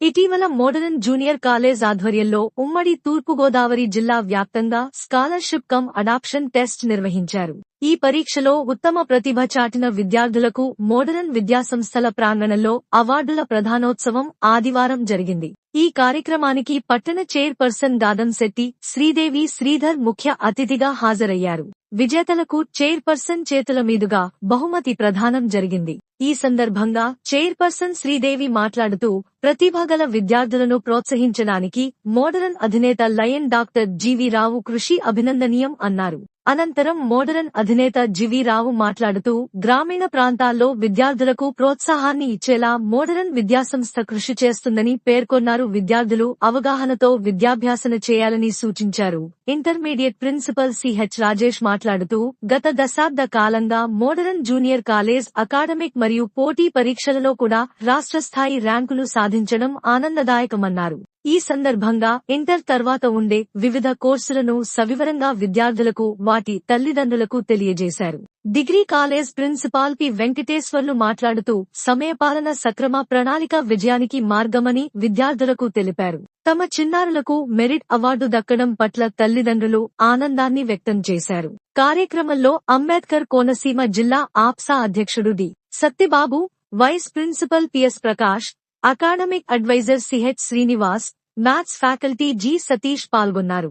ఇటీవల modern junior college ఆధ్వర్యంలో ఉమ్మడి తూర్పుగోదావరి జిల్లా వ్యాప్తంగా స్కాలర్షిప్ కమ్ అడాప్షన్ టెస్ట్ నిర్వహించారు. ఈ పరీక్షలో ఉత్తమ ప్రతిభ చాటిన విద్యార్థులకు మోడరన్ విద్యాసంస్థల ప్రాంగణంలో అవార్డుల ప్రధానోత్సవం ఆదివారం జరిగింది. ఈ కార్యక్రమానికి పట్టణ చైర్పర్సన్ దాదంశెట్టి శ్రీదేవి శ్రీధర్ ముఖ్య అతిథిగా హాజరయ్యారు. విజేతలకు చైర్పర్సన్ చేతుల మీదుగా బహుమతి ప్రదానం జరిగింది. ఈ సందర్భంగా చైర్పర్సన్ శ్రీదేవి మాట్లాడుతూ ప్రతిభగల విద్యార్థులను ప్రోత్సహించడానికి మోడరన్ అధినేత లయన్ డాక్టర్ జీవీ రావు కృషి అభినందనీయం అన్నారు. అనంతరం మోడరన్ అధినేత జివి రావు మాట్లాడుతూ గ్రామీణ ప్రాంతాల్లో విద్యార్థులకు ప్రోత్సాహాన్ని ఇచ్చేలా మోడరన్ విద్యాసంస్థ కృషి చేస్తుందని పేర్కొన్నారు విద్యార్థులు అవగాహనతో విద్యాభ్యాసన చేయాలని సూచించారు. ఇంటర్మీడియట్ ప్రిన్సిపల్ సిహెచ్ రాజేష్ మాట్లాడుతూ గత దశాబ్ద కాలంగా మోడరన్ జూనియర్ కాలేజ్ అకాడమిక్ మరియు పోటీ పరీక్షలలో కూడా రాష్ట్ర స్థాయి ర్యాంకులు సాధించడం ఆనందదాయకమన్నారు. ఈ సందర్భంగా ఇంటర్ తర్వాత ఉండే వివిధ కోర్సులను సవివరంగా విద్యార్థులకు వాటి తల్లిదండ్రులకు తెలియజేశారు. Degree college principal P. Venkateswarlu మాట్లాడుతూ సమయపాలన సక్రమ ప్రణాళిక విజయానికి మార్గమని విద్యార్థులకు తెలిపారు. తమ చిన్నారులకు మెరిట్ అవార్డు దక్కడం పట్ల తల్లిదండ్రులు ఆనందాన్ని వ్యక్తం చేశారు. కార్యక్రమంలో అంబేద్కర్ కోనసీమ జిల్లా ఆప్సా అధ్యక్షుడు D. Satyababu vice principal P S Prakash academic advisor C H Srinivas maths faculty G Satish పాల్గొన్నారు.